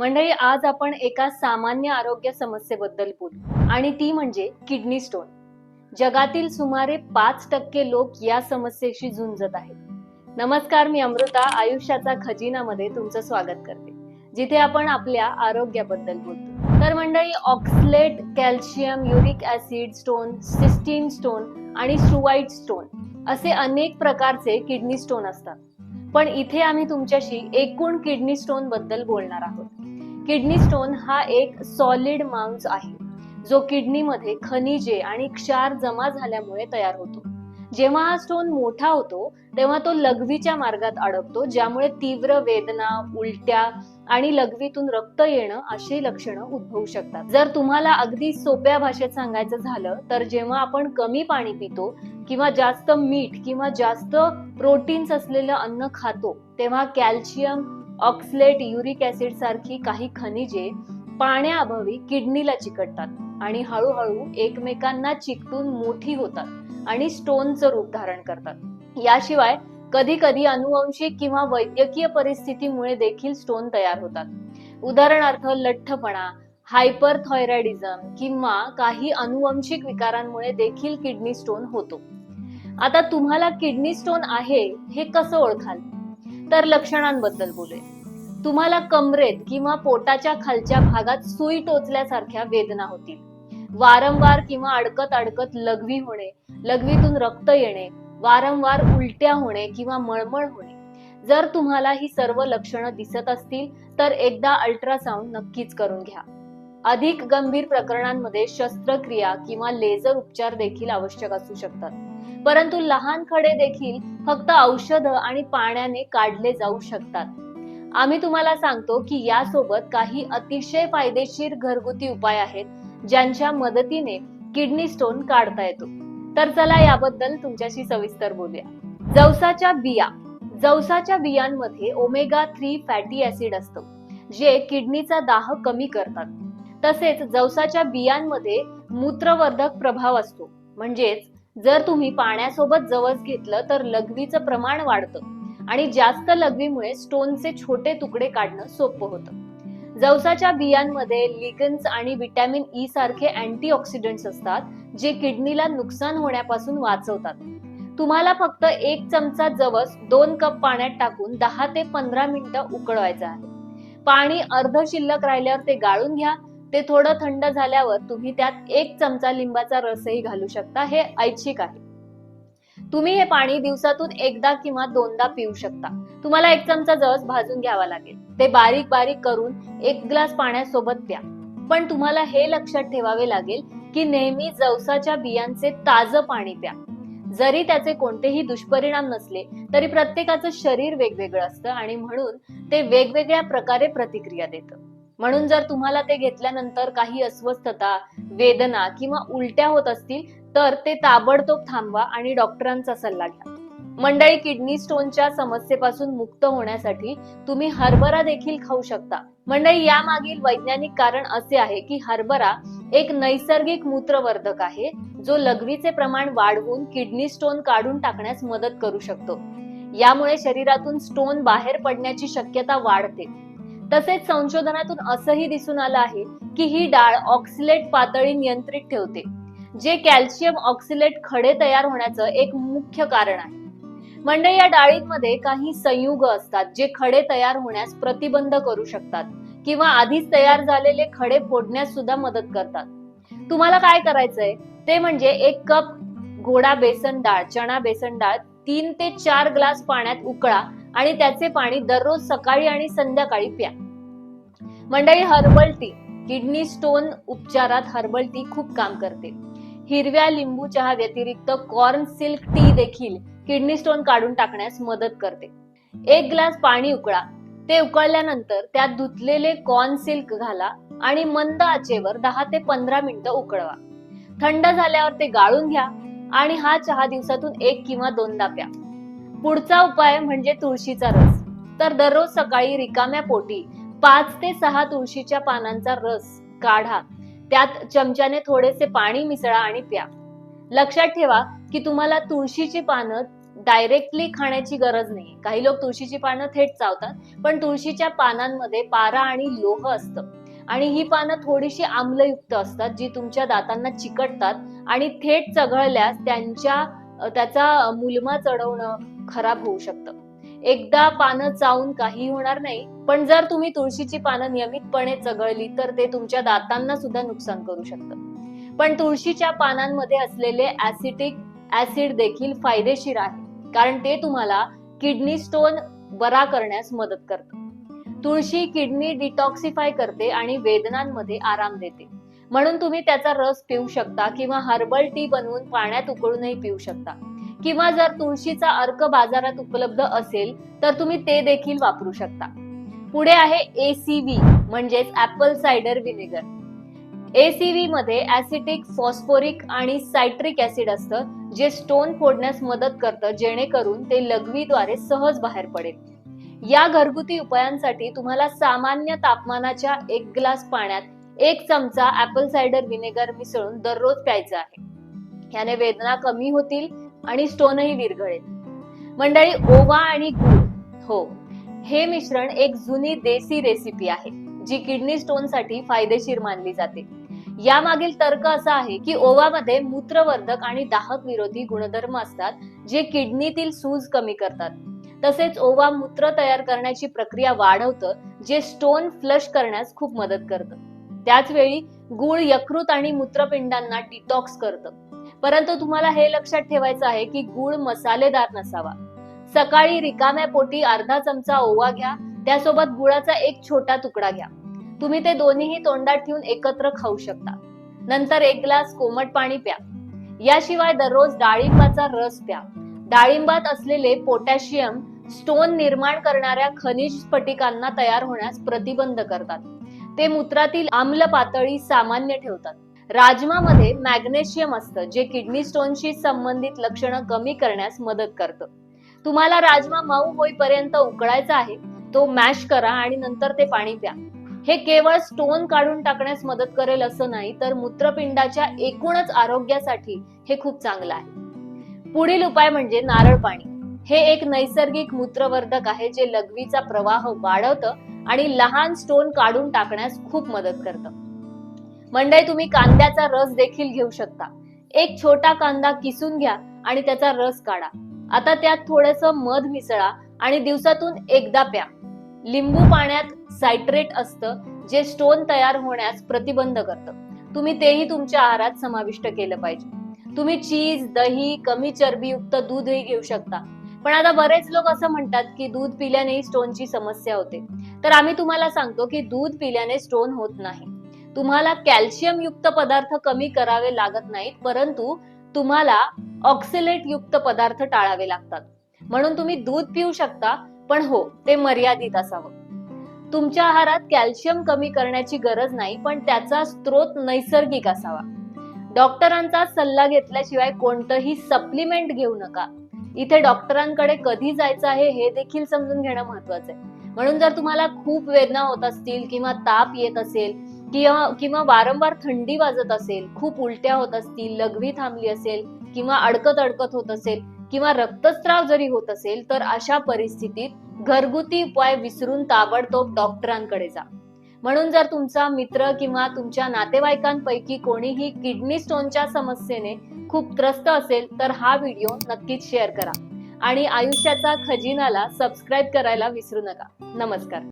मंडळी आज आपण एका सामान्य आरोग्य समस्येबद्दल बोलू. आणि ती म्हणजे किडनी स्टोन. जगातील सुमारे पाच टक्के लोक या समस्येशी झुंजत आहेत. नमस्कार मी अमृता. आयुष्याचा खजिनामध्ये तुमचं स्वागत करते. जिथे आपण आपल्या आरोग्याबद्दल बोलतो. तर मंडळी oxalate calcium uric acid stone cystine stone आणि स्ट्रुवाइड स्टोन असे अनेक प्रकारचे किडनी स्टोन असतात. पण इथे आम्ही तुमच्याशी एकूण किडनी स्टोनबद्दल बोलणार आहोत. किडनी स्टोन हा एक सॉलिड मांस आहे. जो किडनीमध्ये खनिजे आणि क्षार जमा झाल्यामुळे तयार होतो. जेव्हा हा स्टोन मोठा होतो तेव्हा तो लघवीच्या मार्गात अडकतो ज्यामुळे तीव्र वेदना उलट्या आणि लघवीतून रक्त येणं अशी लक्षणं उद्भवू शकतात. जर तुम्हाला अगदी सोप्या भाषेत सांगायचं झालं तर जेव्हा आपण कमी पाणी पितो किंवा जास्त मीठ किंवा जास्त प्रोटीन्स असलेलं अन्न खातो तेव्हा कॅल्शियम ऑक्सलेट युरिक ऍसिड सारखी काही खनिजे पाण्याअभावी किडनीला चिकटतात आणि हळूहळू एकमेकांना चिकटून मोठी होतात आणि स्टोनचं रूप धारण करतात. याशिवाय कधी कधी अनुवंशिक किंवा वैद्यकीय परिस्थितीमुळे देखील स्टोन तयार होतात. उदाहरणार्थ लठ्ठपणा हायपरथॉयरॉइडिझम किंवा काही अनुवंशिक विकारांमुळे देखील किडनी स्टोन होतो. आता तुम्हाला किडनी स्टोन आहे हे कसं ओळखाल? तर लक्षणांबद्दल बोलूया. तुम्हाला कमरेत किंवा पोटाच्या खालच्या भागात सुई टोचल्यासारख्या वेदना होतील. वारंवार किंवा अडकत अडकत लघवी होणे लघवीतून रक्त येणे वारंवार उलट्या होणे किंवा मळमळ होणे. जर तुम्हाला ही सर्व लक्षणं दिसत असतील तर एकदा अल्ट्रासाऊंड नक्कीच करून घ्या. अधिक गंभीर प्रकरणांमध्ये शस्त्रक्रिया किंवा लेझर उपचार देखील आवश्यक असू शकतात. परंतु लहान खडे देखील फक्त औषध आणि पाण्याने काढले जाऊ शकतात. आम्ही तुम्हाला सांगतो की यासोबत काही अतिशय फायदेशीर घरगुती उपाय आहेत ज्यांच्या मदतीने किडनी स्टोन काढता येतो. तर चला याबद्दल तुमच्याशी सविस्तर बोलूया. जवसाच्या बिया. जवसाच्या बियांमध्ये ओमेगा थ्री फॅटी ऍसिड असतो जे किडनीचा दाह कमी करतात. तसेच जवसाच्या बियांमध्ये मूत्रवर्धक प्रभाव असतो म्हणजेच जर तुम्ही पाण्यासोबत जवस घेतलं तर लघवीचं प्रमाण वाढतं. आणि जास्त लघवीमुळे स्टोनचे छोटे तुकडे काढणं सोपं होतं. जवसाच्या बियांमध्ये लिगन्स आणि विटॅमिन ई e सारखे अँटीऑक्सिडंट्स असतात जे किडनीला नुकसान होण्यापासून वाचवतात. तुम्हाला फक्त एक चमचा जवस दोन कप पाण्यात टाकून दहा ते पंधरा मिनिटं उकळवायचं आहे. पाणी अर्ध शिल्लक राहिल्यावर ते गाळून घ्या ते थोडं थंड झाल्यावर तुम्ही त्यात एक चमचा लिंबाचा रसही घालू शकता. हे ऐच्छिक आहे. तुम्ही हे पाणी दिवसातून एकदा किंवा दोनदा पिऊ शकता. तुम्हाला एक चमचा जवस भाजून घ्यावा लागेल. ते बारीक बारीक करून एक ग्लास पाण्यासोबत प्या. पण तुम्हाला हे लक्षात ठेवावे लागेल की नेहमी जवसाच्या बियांचे ताजं पाणी प्या. जरी त्याचे कोणतेही दुष्परिणाम नसले तरी प्रत्येकाचं शरीर वेगवेगळं असतं आणि म्हणून ते वेगवेगळ्या प्रकारे प्रतिक्रिया देतं. म्हणून जर तुम्हाला ते घेतल्यानंतर काही अस्वस्थता वेदना किंवा उलट्या होत असतील तर ते ताबडतोब थांबवा आणि डॉक्टरांचा सल्ला घ्या. मंडळी किडनी स्टोनच्या समस्येपासून मुक्त होण्यासाठी तुम्ही हरभरा देखील खाऊ शकता. मंडळी यामागील वैज्ञानिक कारण असे आहे की हरभरा एक नैसर्गिक मूत्रवर्धक आहे जो लघवीचे प्रमाण वाढवून किडनी स्टोन काढून टाकण्यास मदत करू शकतो. यामुळे शरीरातून स्टोन बाहेर पडण्याची शक्यता वाढते. तसेच संशोधनातून असंही दिसून आलं आहे की ही डाळ ऑक्सिलेट पातळी नियंत्रित ठेवते जे कॅल्शियम ऑक्सिलेट खडे तयार होण्याचं एक मुख्य कारण आहे. मंडळी या डाळींमध्ये काही संयुग असतात जे खडे तयार होण्यास प्रतिबंध करू शकतात किंवा आधीच तयार झालेले खडे फोडण्यास सुद्धा मदत करतात. तुम्हाला काय करायचंय? ते म्हणजे एक कप गोडा बेसन डाळ चणा बेसन डाळ तीन ते चार ग्लास पाण्यात उकळा आणि त्याचे पाणी दररोज सकाळी आणि संध्याकाळी प्या. मंडळी हर्बल टी किडनी स्टोन उपचारात हर्बल टी खूप काम करते. हिरव्या लिंबू चहा व्यतिरिक्त कॉर्न सिल्क टी देखील किडनी स्टोन काढून टाकण्यास मदत करते. एक ग्लास पाणी उकळा. ते उकळल्यानंतर त्यात धुतलेले कॉर्न सिल्क घाला आणि मंद आचेवर दहा ते पंधरा मिनिटं उकळवा. थंड झाल्यावर ते गाळून घ्या आणि हा चहा दिवसातून एक किंवा दोनदा प्या. पुढचा उपाय म्हणजे तुळशीचा रस. तर दररोज सकाळी रिकाम्या पोटी पाच ते सहा तुळशीच्या पानांचा रस काढा. त्यात चमच्याने थोडेसे पाणी मिसळा आणि प्या. लक्षात ठेवा की तुम्हाला तुळशीची पानं डायरेक्टली खाण्याची गरज नाही काही लोक तुळशीची पानं थेट चावतात पण तुळशीच्या पानांमध्ये पारा आणि लोह असतं. आणि ही पानं थोडीशी आम्लयुक्त असतात जी तुमच्या दातांना चिकटतात आणि थेट चघळल्यास त्यांच्या त्याचा मुलमा चढवणं खराब होऊ शकतं. एकदा पानं चावून काही होणार नाही पण जर तुम्ही तुळशीची पानं नियमितपणे चघळली तर ते तुमच्या दातांना सुद्धा नुकसान करू शकतं. पण तुळशीच्या पानांमध्ये असलेले ऍसिटिक ऍसिड देखील फायदेशीर आहे कारण ते तुम्हाला किडनी स्टोन बरा करण्यास मदत करतं. तुळशी किडनी डिटॉक्सिफाय करते आणि वेदनांमध्ये आराम देते. म्हणून तुम्ही त्याचा रस पिऊ शकता किंवा हर्बल टी बनवून पाण्यात उकळूनही पिऊ शकता. किंवा जर तुळशीचा अर्क बाजारात उपलब्ध असेल तर तुम्ही ते देखील वापरू शकता. पुढे आहे एसीव्ही म्हणजेच ऍपल सायडर विनेगर एसीव्ही मध्ये ऍसिटिक फॉस्फोरिक आणि सायट्रिक ऍसिड असतं जे स्टोन फोडण्यास मदत करतं जेणेकरून ते लघवीद्वारे सहज बाहेर पडेल. या घरगुती उपायांसाठी तुम्हाला सामान्य तापमानाच्या एक ग्लास पाण्यात एक चमचा ऍपल सायडर व्हिनेगर मिसळून दररोज प्यायचा आहे. याने वेदना कमी होतील आणि स्टोनही विरघळेल. मंडळी ओवा आणि गुळ हो हे मिश्रण एक जुनी देसी रेसिपी आहे जी किडनी स्टोनसाठी फायदेशीर मानली जाते. यामागील तर्क असा आहे की ओवामध्ये मूत्रवर्धक आणि दाहक विरोधी गुणधर्म असतात जे किडनीतील सूज कमी करतात. तसेच ओवा मूत्र तयार करण्याची प्रक्रिया वाढवतं जे स्टोन फ्लश करण्यास खूप मदत करतं. त्याच वेळी गुळ यकृत आणि मूत्रपिंडांना डिटॉक्स करतं. परंतु तुम्हाला हे लक्षात ठेवायचं आहे की गुळ मसालेदार नसावा. सकाळी रिकाम्या पोटी अर्धा चमचा ओवा घ्या त्यासोबत गुळाचा एक छोटा तुकडा घ्या. तुम्ही ते दोन्हीही तोंडात ठेवून एकत्र खाऊ शकता. नंतर एक ग्लास कोमट पाणी प्या. याशिवाय दररोज डाळिंबाचा रस प्या. डाळिंबात असलेले पोटॅशियम स्टोन निर्माण करणाऱ्या खनिज स्फटिकांना तयार होण्यास प्रतिबंध करतात. ते मूत्रातील आम्ल पातळी सामान्य ठेवतात. राजमामध्ये मॅग्नेशियम असतं जे किडनी स्टोनशी संबंधित लक्षणं कमी करण्यास मदत करतं. तुम्हाला राजमा मऊ होईपर्यंत उकळायचा आहे तो मॅश करा आणि नंतर ते पाणी प्या. हे केवळ स्टोन काढून टाकण्यास मदत करेल असं नाही तर मूत्रपिंडाच्या एकूणच आरोग्यासाठी हे खूप चांगलं आहे. पुढील उपाय म्हणजे नारळ पाणी. हे एक नैसर्गिक मूत्रवर्धक आहे जे लघवीचा प्रवाह वाढवतं आणि लहान स्टोन काढून टाकण्यास खूप मदत करतं. मंडळी तुम्ही कांद्याचा रस देखील घेऊ शकता. एक छोटा कांदा किसून घ्या आणि त्याचा रस काढा. आता त्यात थोडस मध मिसळा आणि दिवसातून एकदा प्या. लिंबू पाण्यात सायट्रेट असतं जे स्टोन तयार होण्यास प्रतिबंध करतं. तुम्ही तेही तुमच्या आहारात समाविष्ट केलं पाहिजे. तुम्ही चीज दही कमी चरबीयुक्त दूधही घेऊ शकता. पण आता बरेच लोक असं म्हणतात की दूध पिल्याने स्टोनची समस्या होते. तर आम्ही तुम्हाला सांगतो की दूध पिल्याने स्टोन होत नाही. तुम्हाला कॅल्शियम युक्त पदार्थ कमी करावे लागत नाहीत परंतु तुम्हाला ऑक्सिलेट युक्त पदार्थ टाळावे लागतात. म्हणून तुम्ही दूध पिऊ शकता पण हो ते मर्यादित असावं. तुमच्या आहारात कॅल्शियम कमी करण्याची गरज नाही पण त्याचा स्त्रोत नैसर्गिक असावा. डॉक्टरांचा सल्ला घेतल्याशिवाय कोणतंही सप्लिमेंट घेऊ नका. इथे डॉक्टरांकडे कधी जायचं आहे हे देखील समजून घेणं महत्वाचं आहे. म्हणून जर तुम्हाला खूप वेदना होत असतील किंवा ताप येत असेल किंवा किंवा वारंवार थंडी वाजत असेल खूप उलट्या होत असतील लघवी थांबली असेल किंवा अडकत अडकत होत असेल किंवा रक्तस्राव जरी होत असेल तर अशा परिस्थितीत घरगुती उपाय विसरून ताबडतोब डॉक्टरांकडे जा. म्हणून जर तुमचा मित्र किंवा तुमच्या नातेवाईकांपैकी कोणीही किडनी स्टोनच्या समस्येने खूप त्रस्त असेल तर हा व्हिडिओ नक्कीच शेअर करा. आणि आयुष्याचा खजिनाला सबस्क्राईब करायला विसरू नका. नमस्कार.